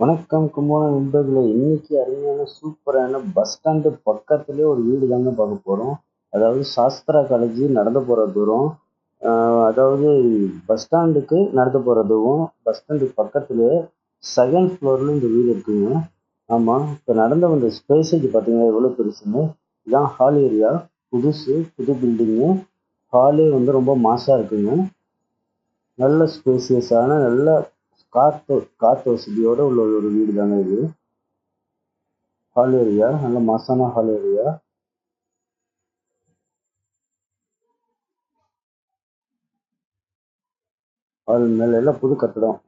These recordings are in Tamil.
வணக்கம் கும்பகோணம் நண்பர்களே இன்னைக்கு அருமையான சூப்பரான பஸ் ஸ்டாண்டு பக்கத்துலேயே ஒரு வீடு தாங்க பார்க்க போகிறோம் அதாவது சாஸ்திரா காலேஜ் நடந்து போகிற தூரம். அதாவது பஸ் ஸ்டாண்டுக்கு நடந்து போகிற தூரம். பஸ் ஸ்டாண்டுக்கு பக்கத்துலேயே செகண்ட் ஃப்ளோரில் இந்த வீடு இருக்குங்க. ஆமாம் இப்போ நடந்து வந்த ஸ்பேஸேஜ் பார்த்தீங்கன்னா எவ்வளோ பெருசுன்னு. இதான் ஹால் ஏரியா புதுசு புது பில்டிங்கு ஹாலே வந்து ரொம்ப மாசாக இருக்குங்க. நல்ல ஸ்பேசியஸான நல்ல காற்று காற்று வசதியோட உள்ள ஒரு வீடு தாங்க இது? ஹால் ஏரியா நல்ல மாசான ஹால் ஏரியா ஹால் மேல எல்லாம் புது கட்டடம்.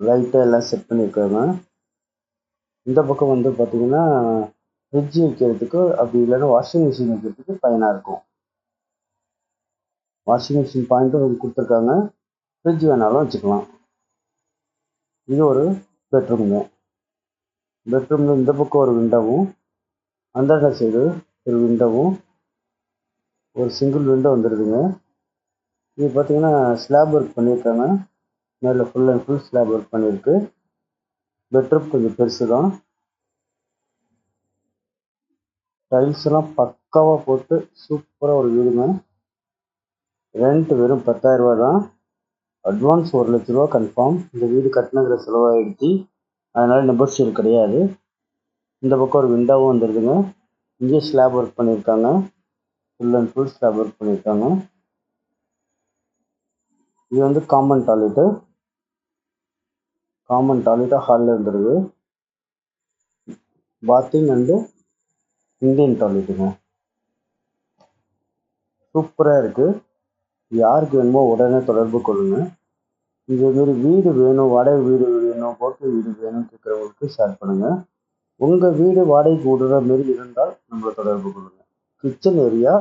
லைட்டாக எல்லாம் செட் பண்ணியிருக்காங்க இந்த பக்கம் வந்து பார்த்தீங்கன்னா ஃப்ரிட்ஜ் வைக்கிறதுக்கு அப்படி இல்லைன்னா வாஷிங் மிஷின் வைக்கிறதுக்கு பயனாக இருக்கும். வாஷிங் மிஷின் பாயிண்ட்டும் கொடுத்துருக்காங்க. ஃப்ரிட்ஜ் வேணாலும் வச்சுக்கலாம். இது ஒரு பெட்ரூம்ங்க பெட்ரூமில் இந்த பக்கம் ஒரு விண்டோவும் அந்த சைடு ஒரு விண்டோவும் ஒரு சிங்கிள் விண்டோ வந்துடுதுங்க இது பார்த்தீங்கன்னா ஸ்லாப் ஒர்க் பண்ணியிருக்காங்க மேலே full and full slab work பண்ணியிருக்கு பெட்ரூம் கொஞ்சம் பெருசு தான் டைல்ஸ் எல்லாம் பக்காவாக போட்டு சூப்பராக ஒரு வீடுங்க. ரெண்ட் வெறும் பத்தாயிரரூபா தான் அட்வான்ஸ் ஒரு லட்ச ரூபா கன்ஃபார்ம் இந்த வீடு கட்டினதுல செலவாயிடுச்சு. அதனால் நெபர்ஷியல் கிடையாது. இந்த பக்கம் ஒரு விண்டோவும் வந்துடுதுங்க இங்கே ஸ்லாப் ஒர்க் பண்ணியிருக்காங்க full and full slab work பண்ணியிருக்காங்க இது வந்து காமன் டாய்லெட்டு காமன் டாய்லெட்டாக ஹாலில் வந்துடுது பாத்திங் அண்டு இந்தியன் டாய்லெட்டுங்க சூப்பராக இருக்குது யாருக்கு வேணுமோ உடனே தொடர்பு இதே மாரி வீடு வேணும் வாடகை வீடு வேணும் போட்டு வீடு வேணும்னு கேட்குறவங்களுக்கு ஷேர் பண்ணுங்கள் உங்கள் வீடு வாடகைக்கு விடுற மாரி இருந்தால் நம்மளை தொடர்பு கொள்ளுங்க. கிச்சன் ஏரியா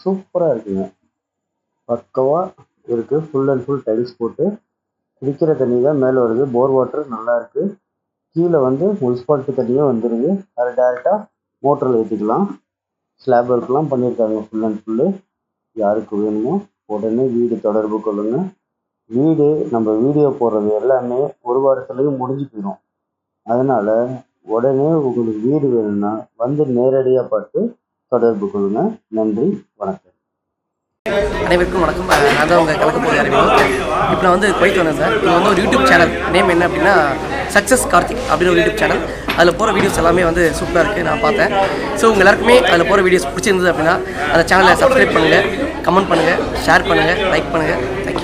சூப்பராக இருக்குங்க. பக்கவாக இருக்குது ஃபுல் அண்ட் ஃபுல் டைல்ஸ் போட்டு குடிக்கிற தண்ணி தான் மேலே வருது. போர் வாட்டர் நல்லா இருக்குது கீழே வந்து முனிசிபாலிட்டி தண்ணியும் வந்துடுது அதை டேரெக்டாக மோட்டரில் ஏற்றிக்கலாம் ஸ்லாப் ஒர்க்லாம் பண்ணியிருக்காங்க. ஃபுல் அண்ட் ஃபுல்லு யாருக்கு வேணுமோ உடனே வீடு தொடர்பு கொள்ளுங்கள் வீடு நம்ம வீடியோ போடுறது எல்லாமே ஒரு வாரத்துலேயும் முடிஞ்சு போயிடும் அதனால் உடனே உங்களுக்கு வீடு வேணும்னா வந்து நேரடியாக பார்த்து தொடர்பு கொள்ளுங்க. நன்றி வணக்கம். அனைவருக்கும் வணக்கம். நான் தான் உங்கள் கலக்க போய் அறிவிப்போம் இப்போ நான் வந்து போய்ட்டு வந்தேன் சார். இது வந்து ஒரு யூடியூப் சேனல். நேம் என்ன அப்படின்னா சக்ஸஸ் கார்த்திக் அப்படின்னு ஒரு யூடியூப் சேனல். அதில் போகிற வீடியோஸ் எல்லாமே வந்து சூப்பராக இருக்குது நான் பார்த்தேன். ஸோ உங்கள் எல்லாருக்குமே அதில் போகிற வீடியோஸ் பிடிச்சிருந்தது அப்படின்னா அந்த சேனலை சப்ஸ்கிரைப் பண்ணுங்கள் கமெண்ட் பண்ணுங்கள் ஷேர் பண்ணுங்கள் லைக் பண்ணுங்கள் தேங்க்யூ